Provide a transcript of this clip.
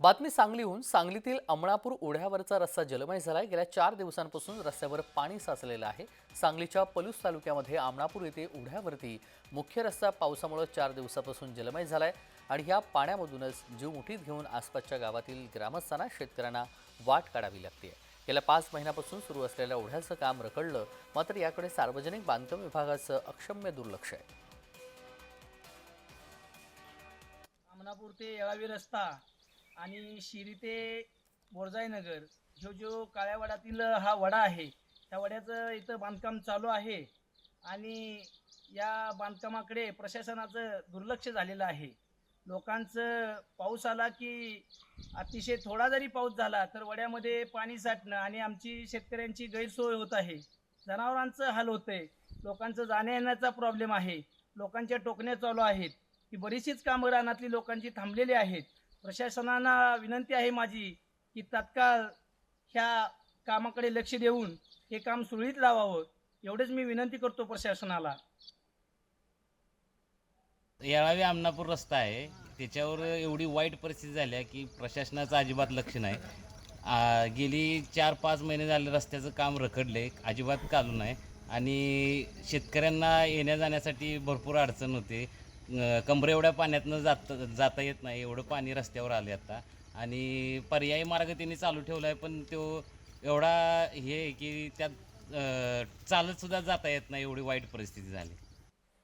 बातमी सांगलीहून सांगलीतील अमळापूर ओढ्यावरचा रस्ता जलमय आहे गेल्या चार दिवसांपासून रस्त्यावर पाणी साचलेलं आहे. सांगलीच्या पलूस तालुक्यामध्ये आमणापूर येथे ओढ्यावरती मुख्य रस्ता पावसामुळे चार दिवसापासून जलमय आहे आणि ह्या पाण्यामधूनच जीव मुठीत घेऊन आसपासच्या गावातील ग्रामस्थांना शेतकऱ्यांना वाट काढावी लागते. गेल्या पाच महिन्यापासून सुरू असलेल्या ओढ्याचं काम रखडलं मात्र याकडे सार्वजनिक बांधकाम विभागाचं अक्षम्य दुर्लक्ष आहे. आमनापूर ते येळावी रस्ता आणि शिरी ते बोरजाईनगर जो जो काळ्यावाड्यातील हा वडा आहे त्या वड्याचं इथं बांधकाम चालू आहे. आणि या बांधकामाकडे प्रशासनाचं दुर्लक्ष झालेलं आहे. लोकांचं पाऊस आला की अतिशय थोडा जरी पाऊस झाला तर वड्यामध्ये पाणी साठणं आणि आमची शेतकऱ्यांची गैरसोय होत आहे. जनावरांचं हाल होतं आहे लोकांचं जाण्या येण्याचा प्रॉब्लेम आहे. लोकांच्या टोकण्या चालू आहेत. ही बरीचशीच कामं रानातली लोकांची थांबलेली आहेत. प्रशासनाला विनंती आहे माझी की तात्काळ ह्या कामाकडे लक्ष देऊन हे काम सुरळीत लावावं. एवढेच मी विनंती करतो प्रशासनाला. येळावी आमनापूर रस्ता आहे. त्याच्यावर एवढी वाईट परिस्थिती झाली आहे की प्रशासनाचं अजिबात लक्ष नाही. आ, गेली चार पाच महिने झाले रस्त्याचं काम रखडले अजिबात चालू नाही. आणि शेतकऱ्यांना येण्या जाण्यासाठी भरपूर अडचण होते. अं, कमरे एवढ्या पाण्यातनं जात जाता येत नाही एवढं पाणी रस्त्यावर आले आता. आणि पर्यायी मार्ग त्यांनी चालू ठेवला आहे पण तो एवढा हे आहे की त्यात चालतसुद्धा जाता येत नाही एवढी वाईट परिस्थिती झाली.